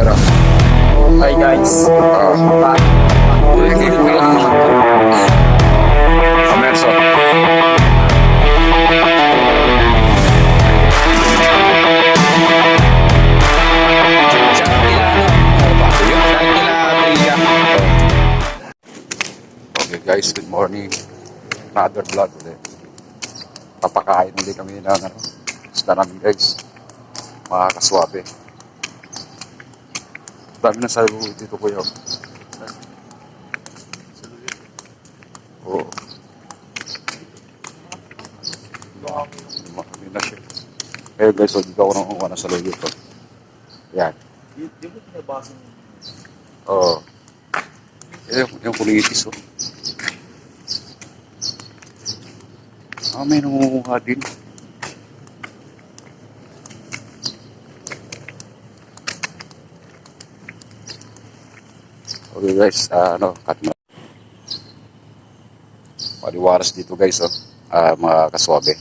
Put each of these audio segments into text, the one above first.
Pero, Hi guys. ah, to. Amerso. Okay guys, good morning. Another vlog ulit. Papakain ulit kami ng ano, isda namin guys. Mga kaswabe. Dami na sa dito kuya. Oo. Marami na siya. Kaya guys, so, dito ako nang kuha na sa luyo to. Yan. Di, mo pinabasa mo? Oo. Eh, yung, yung kulitis oh. Ah, may nangunguha din. Guys, ah, ano, mo. Paliwaras dito guys, oh. Ah, mga kaswabe.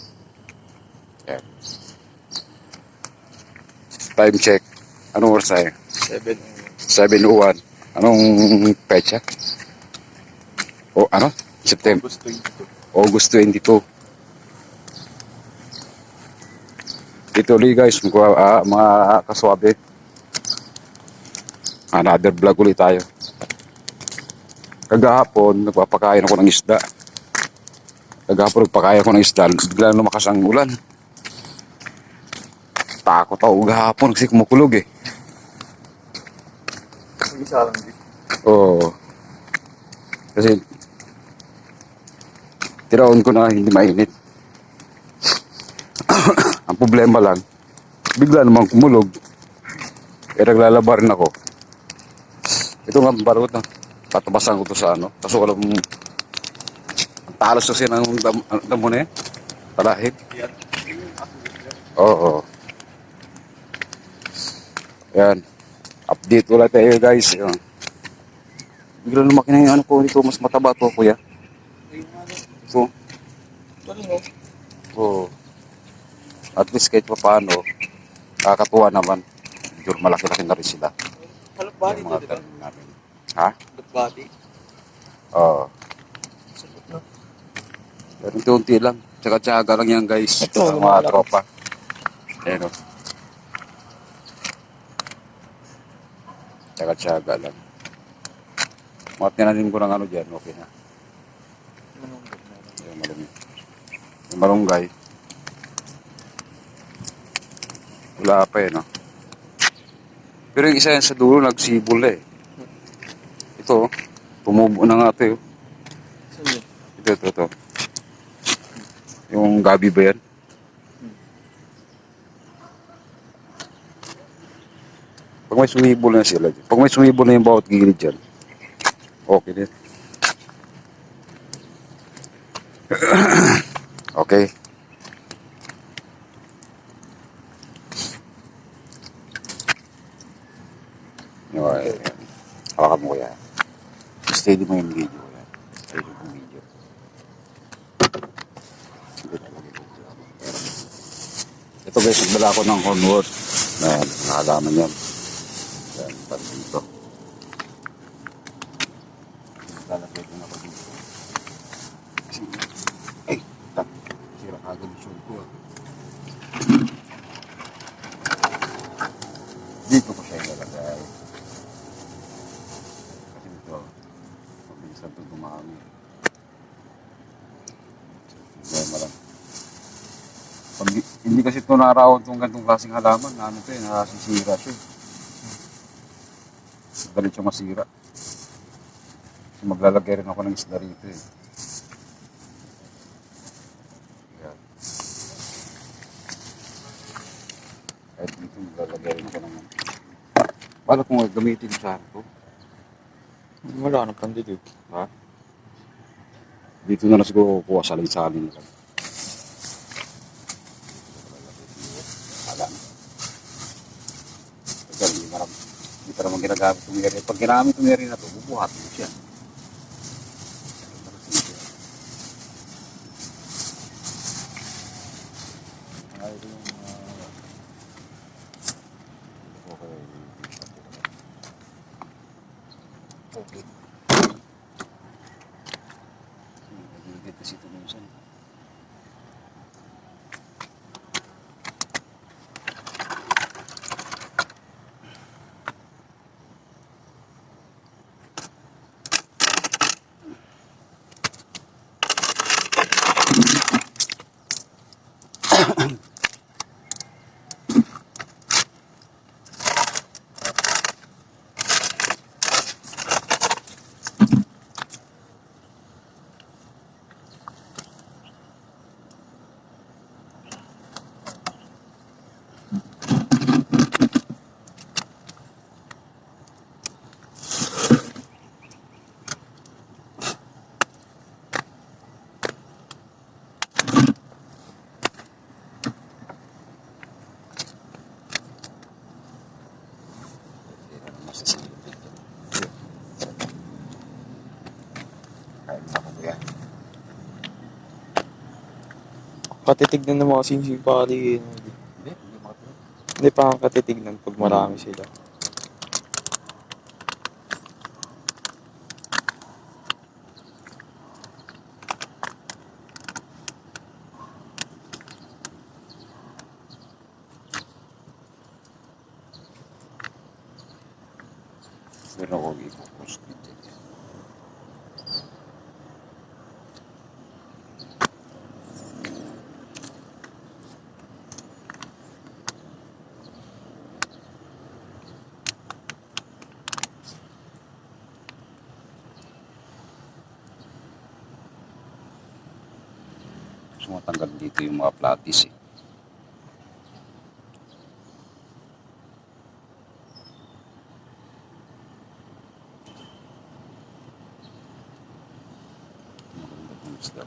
Yan. Time check. Anong oras tayo? 7. 7.01. Anong pecha? O ano? September. August 22. August 22. Ito ulit guys, mga, ah, mga kaswabe. Another vlog ulit tayo. Kagahapon, nagpapakain ako ng isda. Kagahapon, nagpakain ako ng isda. Bigla lumakas ang ulan. Takot ako gahapon kasi kumukulog eh. Isa lang din. Oo. Kasi tiraon ko na hindi mainit. Ang problema lang, bigla namang kumulog. Eh naglalaba rin ako. Ito nga barot na. Tatabasan ko to sa ano. Kaso walang ang talas kasi ng dam, damo na eh. Talahit. Yan. Oo. Yan. Update ulit tayo guys. Yan. Bigla lumaki na yung ano ko dito. Mas mataba to kuya. So? Oo. At least kahit pa paano, kakatuwa naman. Medyo malaki-laki na rin sila. Di ba? tanim Ha? Halakbati. Oo. Sagot na. Pero unti-unti lang. Tsaka-tsaga lang yan guys. Ito, sa mga tropa. Ayan o. Tsaka-tsaga lang. Mga tinanim ko ng ano dyan, okay na. Yung malumi. Yung malunggay. Wala pa eh, no? Pero yung isa yan sa dulo, nagsibol eh. Oh. tumubo na nga ito. eh. Ito, ito, ito. Yung gabi ba yan? Pag may sumibol na sila, dyan. pag may sumibol na yung bawat gilid dyan, okay din. Okay. Hawakan mo yan. Steady mo yung video. Yan. Mo yung video. Ko. Ito guys, nagbala ako ng hornwood. Ayan, nakalaman yan. Ayan, pati dito. Lalagay ko na ako dito. Kasi, ay, tak, sira kagad yung show ko. ah. Dito ko siya ilalagay. Kasi ito, mabilis lang ito dumami. Problema lang. Pag, ito narawan itong ganitong klaseng halaman, na ano ito eh, nasisira siya. eh. Galit siya masira. Kasi maglalagay rin ako ng isda rito eh. Yan. Kahit dito maglalagay rin ako ng Bala kung gamitin sa ko. Wala na pang dilig. Ha? Dito na lang siguro kukuha salin-salin lang. pag ginagamit yung area. Pag ginamit yung area na ito, bubuhat mo siya. Okay. Kain na ako kuya. Patitignan ng mga singsing pali. Hindi, hindi makatulog. Hindi pa ang katitignan pag marami sila. Pero ako ikupost dito. Sumatanggal dito yung mga platis eh. Maganda pong isda.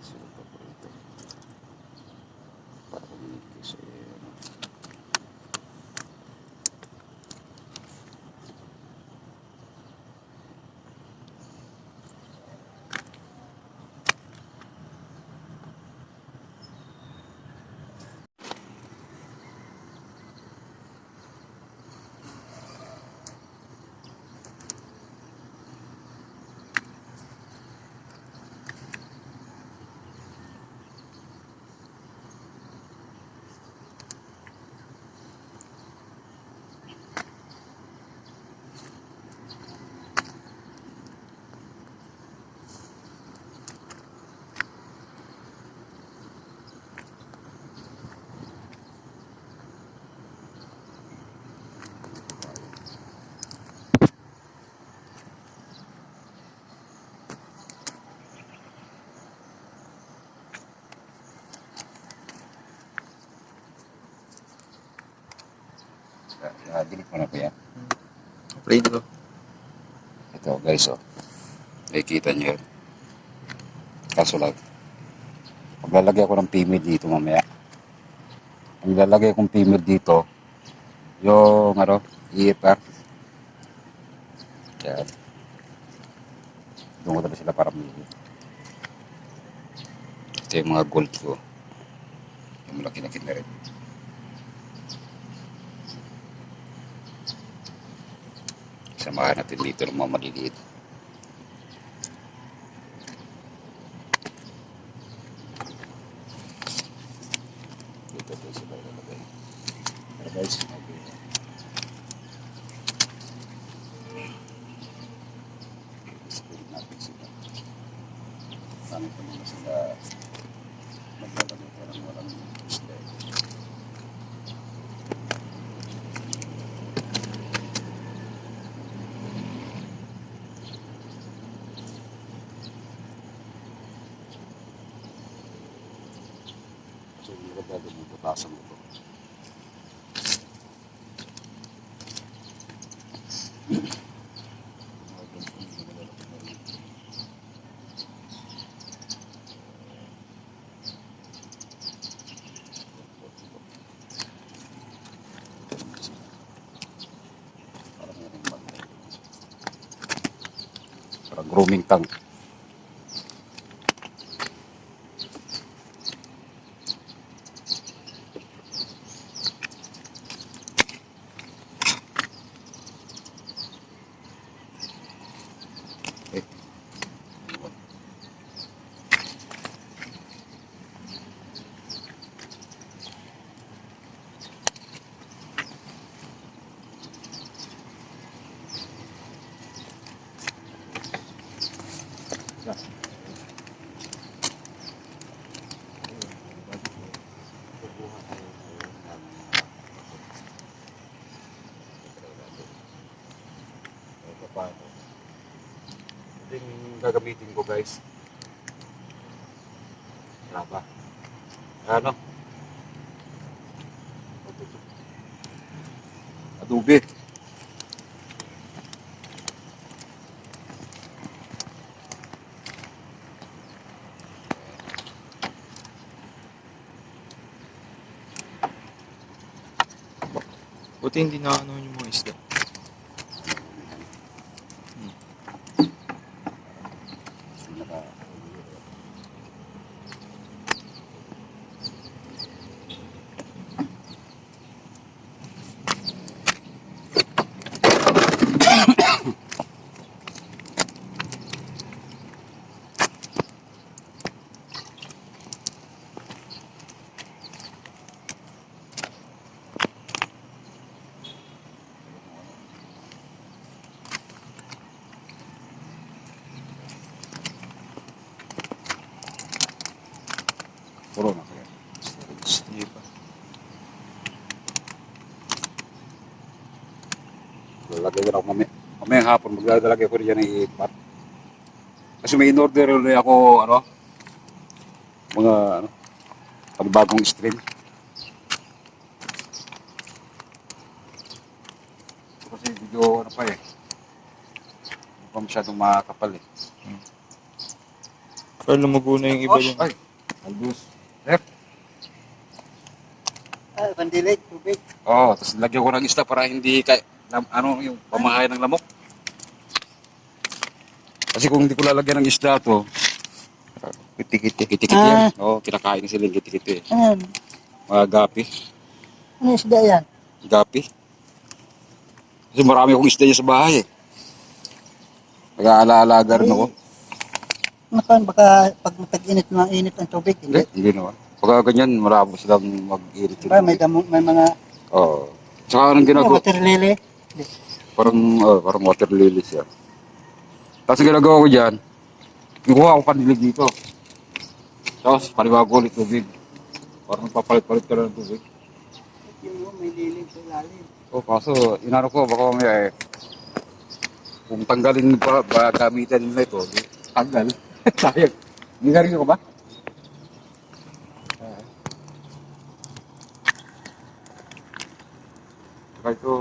Sino pa po ito? Para kumikis eh. ano. Ah, delete mo na po yan. Play ko. Ito guys, oh. Nakikita niyo yun. Kaso lang, maglalagay ako ng female dito mamaya. Ang lalagay kong female dito, yung ano, EFR. Yan. Doon ko talaga sila para mili. Ito yung mga gold ko. Yung malaki-laki na rin. Samahan natin dito ng mga maliliit. Dito po sila ilalagay. Pero guys, okay. Spirit natin sila. Paano homing tank. Gagamitin ko guys. Wala ba? Ano? Adobe. Buti hindi na ano yung mga isda. Puro na kaya. Hindi pa. Na ako mamaya. Mamayang hapon, maglalagay ko rin yan ng ipat. Kasi may in-order ulit ako, ano, mga, ano, panibagong stream. Kasi video, ano pa eh. Hindi pa masyadong makakapal eh. Pero lumugo na yung iba yung... Ay, albus. Rep. Ah, pandilig, tubig. Oo, oh, tapos lagyan ko ng isda para hindi kay lam, ano yung pamahay ng lamok. Kasi kung hindi ko lalagyan ng isda to, Kiti-kiti. kitikit yan. Oo, kinakain sila yung kitikit eh. Ano yan? Mga gapi. Ano isda yan? Gapi. Kasi marami akong isda dyan sa bahay eh. Nag-aalaalaga rin ako. Nakan, baka pag tag-init, mga init ang tubig. Hindi, Hindi. hindi naman. Pagka ganyan, marami silang mag-irit Ba, may, damo, may mga Oo. Tsaka anong ano, ginagawa? water lily. Parang, oh, parang water lilies yan. Tapos ginagawa ko dyan, kinuha ko panilig dito. Tapos, panibago ulit tubig. Parang papalit-palit ka ng tubig. Yung may lilig sa ilalim. Oh, kaso, inano ko, baka mamaya eh, kung tanggalin pa, ba gamitan nila ito, tanggal. Sayang. Hindi ka rin ko ba? Ah. Saka ito,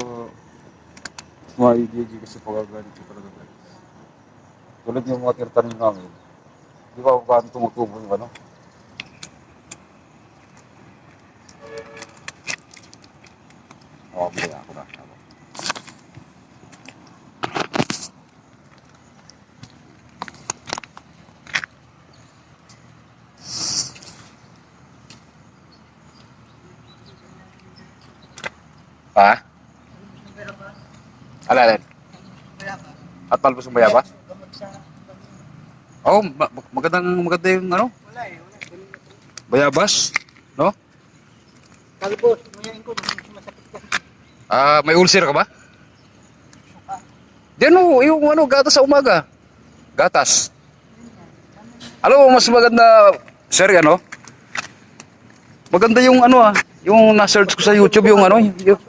maigigi kasi pagagamit ko talaga guys. Tulad yung mga tirtanim namin, di ba paano tumutubo yung ano? Oo, oh, ako na. Ako. Ha? Ala, alin? At talbos ng bayabas? Oo, oh, ma- magandang maganda yung ano, Wala eh, wala. To. bayabas, no? Talbos, nguyain ko, masakit ka. Ah, may ulcer ka ba? Di ano, yung ano, gatas sa umaga. Gatas. Alam mo, mas maganda, sir, ano? Maganda yung ano ah, yung na-search ko sa YouTube yung ano, yung,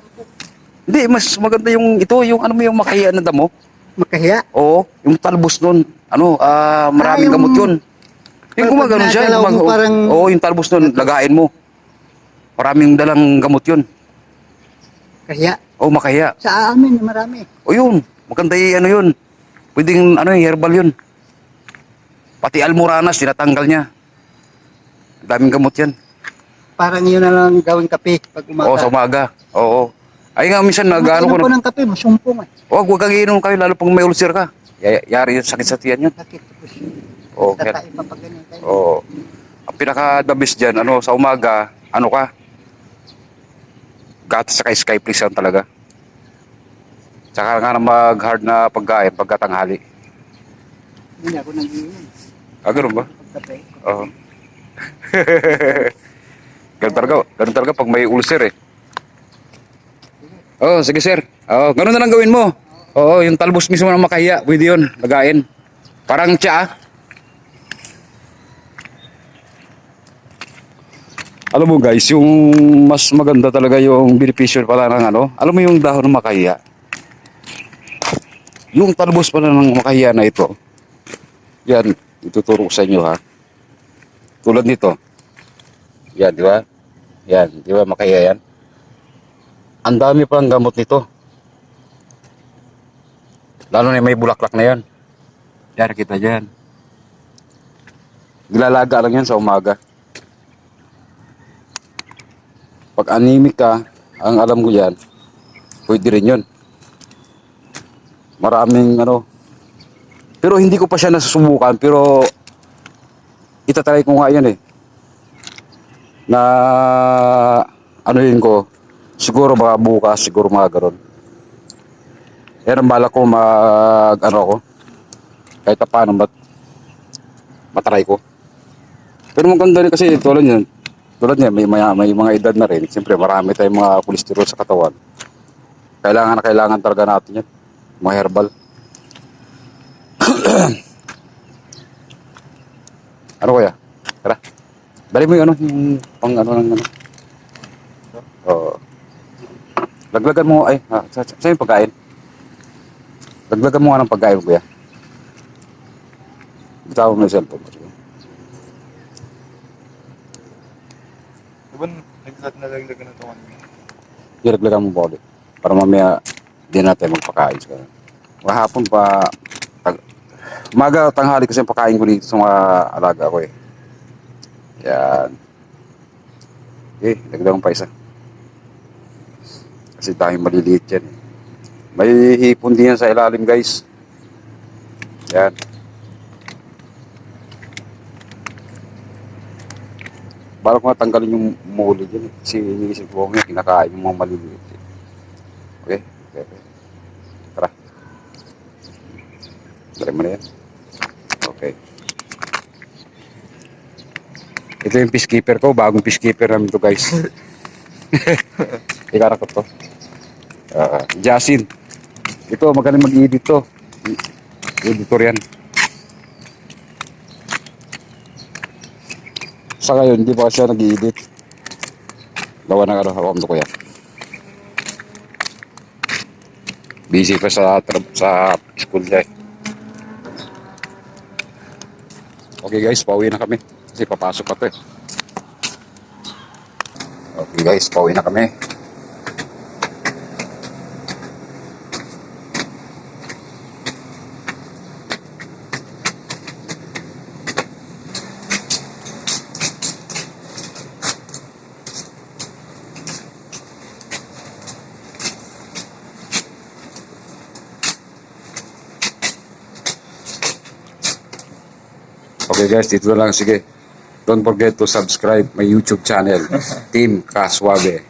hindi, mas maganda yung ito, yung ano mo yung makahiya na damo. Makahiya. Oo, yung talbos nun. Ano, ah, maraming Ah, yung- gamot yun. Yung Pag- gumagano pag siya. nagalaw mo gumag- parang- Oo, yung talbos nun, lagain mo. Maraming dalang gamot yun. Kahiya. Oo, makahiya. Sa amin, marami. O yun, maganda yung ano yun. Pwedeng ano yung herbal yun. Pati almoranas, tinatanggal niya. Daming gamot yan. Parang yun na lang gawing kape pag umaga. Oo, sa umaga. Oo. Ay nga, minsan nag-ano ko na. ng kape, masumpong eh. Huwag, huwag kang iinom kayo, lalo pag may ulcer ka. Y- yari yung sakit sa tiyan yun. Sakit. Tapos, Oo, kaya, tatae pa pag ganyan tayo. oo. Ang pinaka-the best dyan, ano, sa umaga, ano ka? Gatas sa sky please yan talaga. Tsaka nga na mag-hard na pagkain pagkatanghali. Hindi ako nag-iinom. Ah, ganun ba? Pagkape. Oo. ganun talaga, ganun talaga pag may ulcer eh. Oo, sige sir. Oo, ganun na lang gawin mo. Oo, yung talbos mismo ng makahiya, pwede yun, lagain. Parang tsa. ah. Alam mo guys, yung mas maganda talaga yung beneficial pala ng ano, alam mo yung dahon ng makahiya. Yung talbos pala ng makahiya na ito, Yan, ituturo ko sa inyo ha. Tulad nito. Yan, di ba? Yan, di ba makaya yan? Ang dami pang gamot nito. Lalo na may bulaklak na yan. Yan, kita dyan. Gilalaga lang yan sa umaga. Pag anemic ka, ang alam ko yan, pwede rin yun. Maraming ano. Pero hindi ko pa siya nasusubukan, pero itatry ko nga yan eh. Na ano yun ko, siguro baka bukas, siguro mga ganon. Yan bala ko mag, ano ko, kahit pa paano, mat, matry ko. Pero maganda rin kasi tulad niyan, tulad niya, may, may, may mga edad na rin. Siyempre, marami tayong mga kolesterol sa katawan. Kailangan na kailangan talaga natin yan. Mga herbal. ano kaya? Tara. Dali mo yung ano, yung pang ano ng ano. Oo. Laglagan mo, ay, ha, sa, sa, sa yung pagkain. Laglagan mo nga ng pagkain, kuya. Bitawan mo yung cellphone. Diba naglat na laglagan na ito kanina? Ilaglagan mo pa ulit. Para mamaya, di natin magpakain. So, kahapon pa, tag, umaga, tanghali kasi yung pakain ko dito sa mga alaga ko eh. Yan. Okay, dagdagan pa isa. Kasi tayong maliliit yan. May hipon din yan sa ilalim guys. Yan. Balak ko tanggalin yung muli dyan. Kasi iniisip ko nga, kinakain yung mga maliliit. eh. Okay? Okay, okay. Tara. Dali mo na yan. Okay. Ito yung peacekeeper ko. Bagong peacekeeper namin to guys. Ikara ko to. Uh, Jasin. Ito, magaling mag-edit to. Editor yan. Sa ngayon, hindi pa siya nag-edit. Gawa na ano, hawak ko yan. Busy pa sa, sa school niya eh. Okay guys, pauwi na kami. Kasi papasok pa to eh. Okay guys, pauwi na kami. Okay guys, dito lang. Sige. Don't forget to subscribe my YouTube channel, Team Kaswabe.